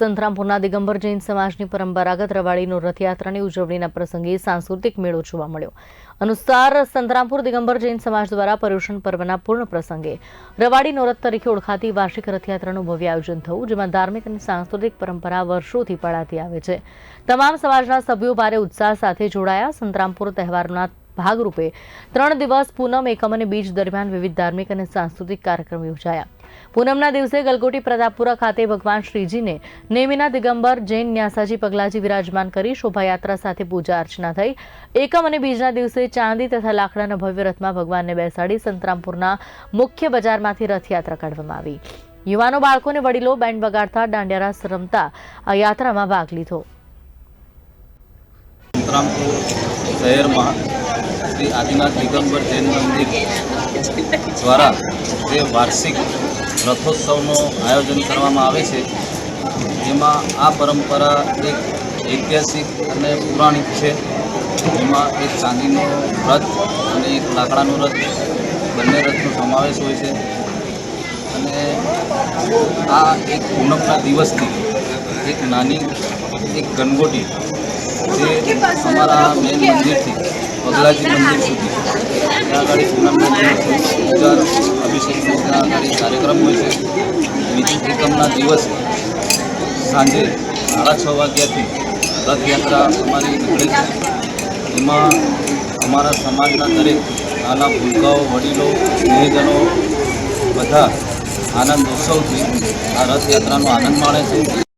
સંતરામપુરના દિગંબર જૈન સમાજની પરંપરાગત રવાડીનો રથયાત્રાની ઉજવણીના પ્રસંગે સાંસ્કૃતિક મેળો જોવા મળ્યો. અનુસાર સંતરામપુર દિગંબર જૈન સમાજ દ્વારા પર્યુષણ પર્વના પૂર્ણ પ્રસંગે રવાડી નોરત તરીકે ઓળખાતી વાર્ષિક રથયાત્રાનું ભવ્ય આયોજન થયું જેમાં ધાર્મિક અને સાંસ્કૃતિક પરંપરા વર્ષોથી પડાતી આવે છે. તમામ સમાજના સભ્યો ભારે ઉત્સાહ સાથે જોડાયા. સંતરામપુર તહેવારના ભાગરૂપે ત્રણ દિવસ પૂનમ, એકમ અને બીજ દરમિયાન વિવિધ ધાર્મિક અને સાંસ્કૃતિક કાર્યક્રમ યોજાયા. પૂનમના દિવસે ગલગોટી પ્રતાપપુરા ખાતે ભગવાન શ્રીજીને નેમિના દિગંબર, જૈન ન્યાસાજી પગલાજી વિરાજમાન કરી શોભાયાત્રા સાથે પૂજા અર્ચના થઈ. એકમ અને બીજના દિવસે ચાંદી તથા લાકડાના ભવ્ય રથમાં ભગવાનને બેસાડી સંતરામપુરના મુખ્ય બજારમાંથી રથયાત્રા કાઢવામાં આવી. યુવાનો બાળકોને વડીલો બેન્ડ વગાડતા દાંડિયા રાસ રમતા આ યાત્રામાં ભાગ લીધો. સંતરામપુર શહેરમાં શ્રી આદિનાથ દિગંબર જૈન મંદિર દ્વારા જે વાર્ષિક રથોત્સવનું આયોજન કરવામાં આવે છે. જેમાં આ પરંપરા એક ઐતિહાસિક અને પૌરાણિક છે. જેમાં એક ચાંદીનો રથ અને એક લાકડાનો રથ, બંને રથનો સમાવેશ હોય છે. અને આ એક પૂનમના દિવસથી એક નાની, એક ગનગોટી જે અમારા મેન મંદિરથી પગલાજી મંદિર સુધી. ત્યાં આગળ પૂનમના દિવસે પૂજા અભિષેકનો ત્યાં કાર્યક્રમ હોય છે. બીજી એકમના દિવસે સાંજે સાડા છ વાગ્યાથી રથયાત્રા અમારી નીકળે છે. એમાં અમારા સમાજના દરેક નાના ભૂલકાઓ, વડીલો, સ્નેહજનો બધા આનંદ ઉત્સવથી આ રથયાત્રાનો આનંદ માણે છે.